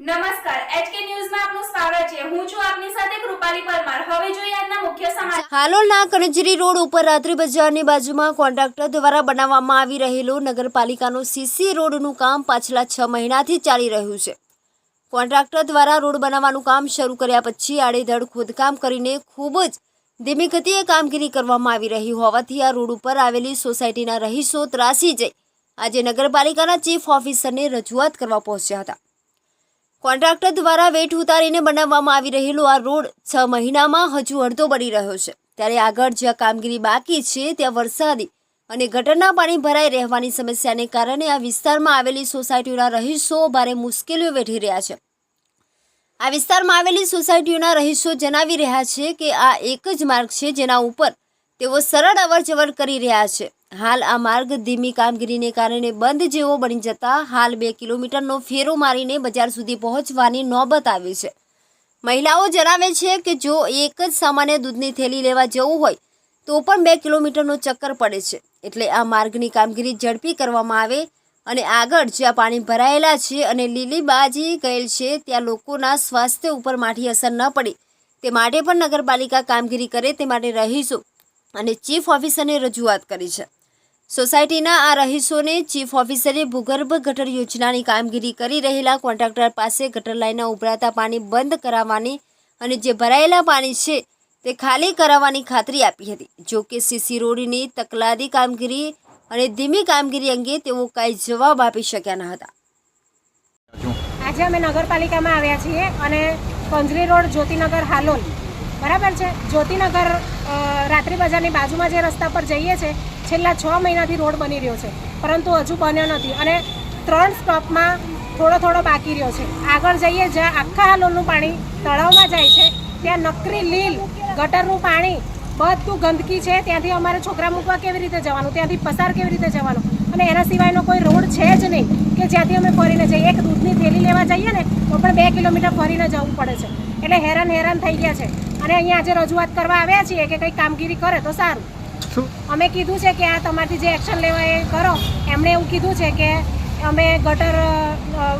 નમસ્કાર એચકે ન્યૂઝમાં રોડ ઉપર રાત્રિ બજારની બાજુમાં કોન્ટ્રાક્ટર દ્વારા બનાવવામાં આવી રહેલું નગરપાલિકાનું સીસી રોડનું કામ પાછલા છ મહિનાથી ચાલી રહ્યું છે. કોન્ટ્રાક્ટર દ્વારા રોડ બનાવવાનું કામ શરૂ કર્યા પછી આડેધડ ખોદકામ કરીને ખૂબ જ ધીમી ગતિએ કામગીરી કરવામાં આવી રહી હોવાથી આ રોડ ઉપર આવેલી સોસાયટીના રહીશો ત્રાસી જઈ આજે નગરપાલિકાના ચીફ ઓફિસરને રજૂઆત કરવા પહોંચ્યા હતા. કોન્ટ્રાક્ટર દ્વારા વેટ ઉતારીને બનાવવામાં આવી રહેલો આ રોડ છ મહિનામાં હજુ અડધો બની રહ્યો છે. ત્યારે આગળ જ્યાં કામગીરી બાકી છે, ત્યાં વરસાદી અને ગટરના પાણી ભરાઈ રહેવાની સમસ્યાને કારણે આ વિસ્તારમાં આવેલી સોસાયટીઓના રહીશો ભારે મુશ્કેલીઓ વેઠી રહ્યા છે. આ વિસ્તારમાં આવેલી સોસાયટીઓના રહીશો જણાવી રહ્યા છે કે આ એક જ માર્ગ છે જેના ઉપર તેઓ સરળ અવર જવર કરી રહ્યા છે. હાલ આ માર્ગ ધીમી કામગીરીને કારણે બંધ જેવો બની જતા હાલ બે કિલોમીટરનો ફેરો મારીને બજાર સુધી પહોંચવાની નોબત આવી છે. મહિલાઓ જણાવે છે કે જો એક જ સામાન્ય દૂધની થેલી લેવા જવું હોય, તો પણ બે કિલોમીટરનો ચક્કર પડે છે. એટલે આ માર્ગની કામગીરી ઝડપી કરવામાં આવે અને આગળ જ્યાં પાણી ભરાયેલા છે અને લીલી બાજી ગયેલ છે, ત્યાં લોકોના સ્વાસ્થ્ય ઉપર માઠી અસર ન પડે. તે માટે પણ નગરપાલિકા કામગીરી કરે તે માટે રહીશું. અને ચીફ ઓફિસરને રજૂઆત કરી છે. સોસાયટીના આ રહીશોને ચીફ ઓફિસરે ભૂગર્ભ ગટર યોજનાની કામગીરી કરી રહેલા કોન્ટ્રાક્ટર પાસે ગટર લાઇનના ઉભરાતા પાણી બંધ કરાવવાની અને જે ભરાયેલા પાણી છે તે ખાલી કરાવવાની ખાતરી આપી હતી. જો કે સીસી રોડની તકલાદી કામગીરી અને ધીમી કામગીરી અંગે તેઓ કાંઈ જવાબ આપી શક્યા ન હતા. આજે અમે નગરપાલિકામાં આવ્યા છીએ અને કંજરી રોડ જ્યોતિનગર હાલોલ. બરાબર છે? જ્યોતિનગર રાત્રી બજારની બાજુમાં જે રસ્તા પર જઈએ છે છેલ્લા છ મહિનાથી રોડ બની રહ્યો છે, પરંતુ હજુ બન્યો નથી અને ત્રણ સ્ટોપમાં થોડો થોડો બાકી રહ્યો છે. આગળ જઈએ, જ્યાં આખા હાલોલનું પાણી તળાવમાં જાય છે, ત્યાં નકરી લીલ ગટરનું પાણી બધું ગંદકી છે. ત્યાંથી અમારે છોકરા મૂકવા કેવી રીતે જવાનું? ત્યાંથી પસાર કેવી રીતે જવાનું? અને એના સિવાયનો કોઈ રોડ છે જ નહીં કે જ્યાંથી અમે ફરીને જઈએ. એક દૂધની થેલી લેવા જઈએ ને, તો પણ બે કિલોમીટર ફરીને જવું પડે છે. એટલે હેરાન હેરાન થઈ ગયા છે. અને અહીંયા આજે રજૂઆત કરવા આવ્યા છીએ કે કંઈ કામગીરી કરે તો સારું. અમે કીધું છે કે આ તમારથી જે એક્શન લેવા એ કરો. એમણે એવું કીધું છે કે અમે ગટર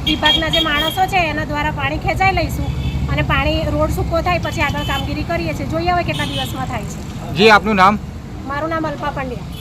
વિભાગના જે માણસો છે એના દ્વારા પાણી ખેંચાઈ લઈશું અને પાણી રોડ સૂકો થાય પછી આગળ કામગીરી કરીએ છીએ. જોઈએ હવે કેટલા દિવસમાં થાય છે. જી આપનું નામ? મારું નામ અલ્પા પંડ્યા.